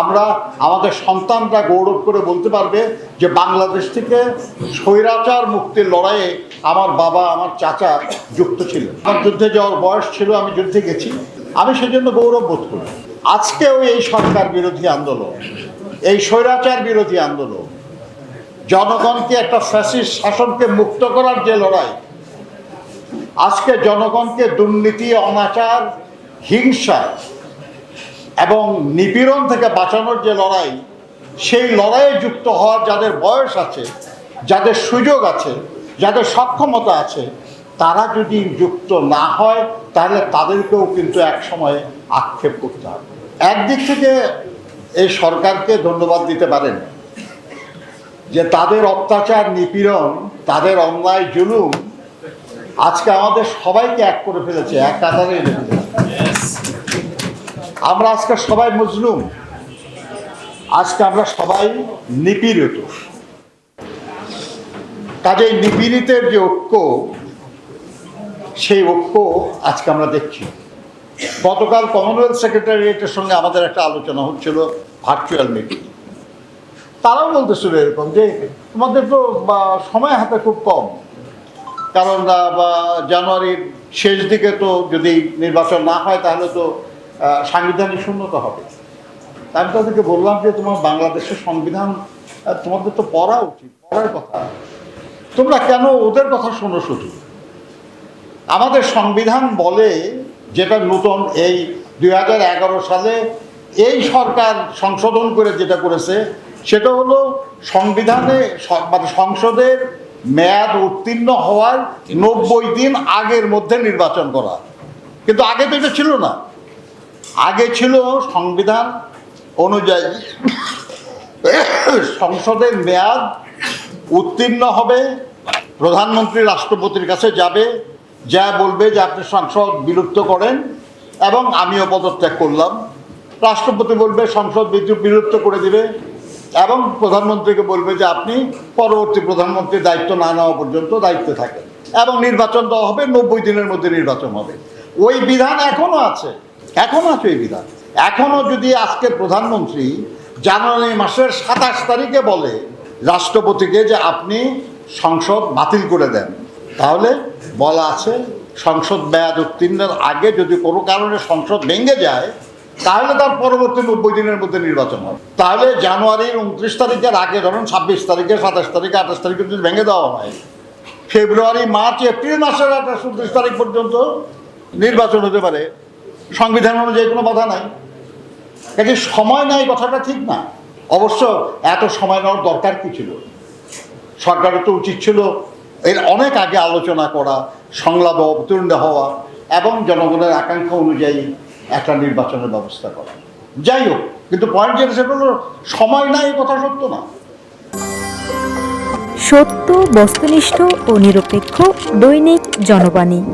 আমরা আমাদের সন্তানরা গৌরব করে বলতে পারবে যে বাংলাদেশ থেকে স্বৈরাচার মুক্তির লড়াইয়ে আমার বাবা, আমার চাচা যুক্ত ছিল আমার যুদ্ধে যাওয়ার বয়স ছিল, আমি যুদ্ধে গেছি। আমি সেজন্য গৌরব বোধ করি। আজকেও এই সরকার বিরোধী আন্দোলন, এই স্বৈরাচার বিরোধী আন্দোলন, জনগণকে একটা ফ্যাসিস্ট শাসনকে মুক্ত করার যে লড়াই, আজকে জনগণকে দুর্নীতি, অনাচার, হিংসা এবং নিপীড়ন থেকে বাঁচানোর যে লড়াই, সেই লড়াইয়ে যুক্ত হওয়ার যাদের বয়স আছে, যাদের সুযোগ আছে, যাদের সক্ষমতা আছে, তারা যদি যুক্ত না হয়, তাহলে তাদেরকেও কিন্তু এক সময় আক্ষেপ করতে হবে একদিক থেকে এই সরকারকে ধন্যবাদ দিতে পারেন যে তাদের অত্যাচার, নিপীড়ন, তাদের অন্যায়, জুলুম আজকে আমাদের সবাইকে এক করে ফেলেছে, এক কাতারে। আমরা আজকে সবাই মজলুম। আজকে আমরা সবাই নিপীড়িত। কাজেই নিপীড়িতের যে ঐক্য, সেই ঐক্য আজকে আমরা দেখছি। গতকাল কমনওয়েলথ সেক্রেটারিয়েটের সঙ্গে আমাদের একটা আলোচনা হচ্ছিল ভার্চুয়াল মিটিং তারাও বলতেছিল এরকম যে, তোমাদের তো সময় হাতে খুব কম। কারণ জানুয়ারির শেষ দিকে তো যদি নির্বাচন না হয়, তাহলে তো সাংবিধানিক শূন্যতা হবে। আমি তাদেরকে বললাম যে তোমার বাংলাদেশের সংবিধান তোমাদের তো পড়া উচিত, পড়ার কথা। তোমরা কেন ওদের কথা শোনো শুধু? আমাদের সংবিধান বলে যেটা নতুন এই দুই হাজার এগারো সালে এই সরকার সংশোধন করে যেটা করেছে, সেটা হলো সংবিধানে মানে সংসদের মেয়াদ উত্তীর্ণ হওয়ার নব্বই দিন আগের মধ্যে নির্বাচন করা। কিন্তু আগে তো এটা ছিল না। আগে ছিল সংবিধান অনুযায়ী সংসদের মেয়াদ উত্তীর্ণ হবে, প্রধানমন্ত্রী রাষ্ট্রপতির কাছে যাবে, যা বলবে যে আপনি সংসদ বিলুপ্ত করেন এবং আমিও পদত্যাগ করলাম। রাষ্ট্রপতি বলবে সংসদ বিলুপ্ত করে দিবে এবং প্রধানমন্ত্রীকে বলবে যে আপনি পরবর্তী প্রধানমন্ত্রীর দায়িত্ব না নেওয়া পর্যন্ত দায়িত্বে থাকেন এবং নির্বাচন দেওয়া হবে, নব্বই দিনের মধ্যে নির্বাচন হবে। ওই বিধান এখনও আছে। এখনও আছে এই বিধান। এখনও যদি আজকের প্রধানমন্ত্রী জানুয়ারি মাসের সাতাশ তারিখে বলে রাষ্ট্রপতিকে যে আপনি সংসদ বাতিল করে দেন, তাহলে বলা আছে সংসদ মেয়াদ উত্তীর্ণের আগে যদি কোনো কারণে সংসদ ভেঙে যায়, তাহলে তার পরবর্তী নব্বই দিনের মধ্যে নির্বাচন হবে। তাহলে জানুয়ারির উনত্রিশ তারিখের আগে, ধরুন ছাব্বিশ তারিখে, সাতাশ তারিখে, আঠাশ তারিখে যদি ভেঙে দেওয়া হয়, ফেব্রুয়ারি, মার্চ, এপ্রিল মাসের আঠাশ, উনত্রিশ তারিখ পর্যন্ত নির্বাচন হতে পারে। সংবিধান অনুযায়ী কোনো বাধা নাই। কাজে সময় নাই কথাটা ঠিক না। অবশ্য এত সময় নেওয়ার দরকার কি ছিল? সরকারের তো উচিত ছিল এর অনেক আগে আলোচনা করা, সংলাপ অবতীর্ণ হওয়া এবং জনগণের আকাঙ্ক্ষা অনুযায়ী একটা নির্বাচনের ব্যবস্থা করা। যাই হোক, কিন্তু পয়েন্ট যেটা সেটা হলো সময় নাই কথা সত্য না। সত্য, বস্তুনিষ্ঠ ও নিরপেক্ষ দৈনিক জনবাণী।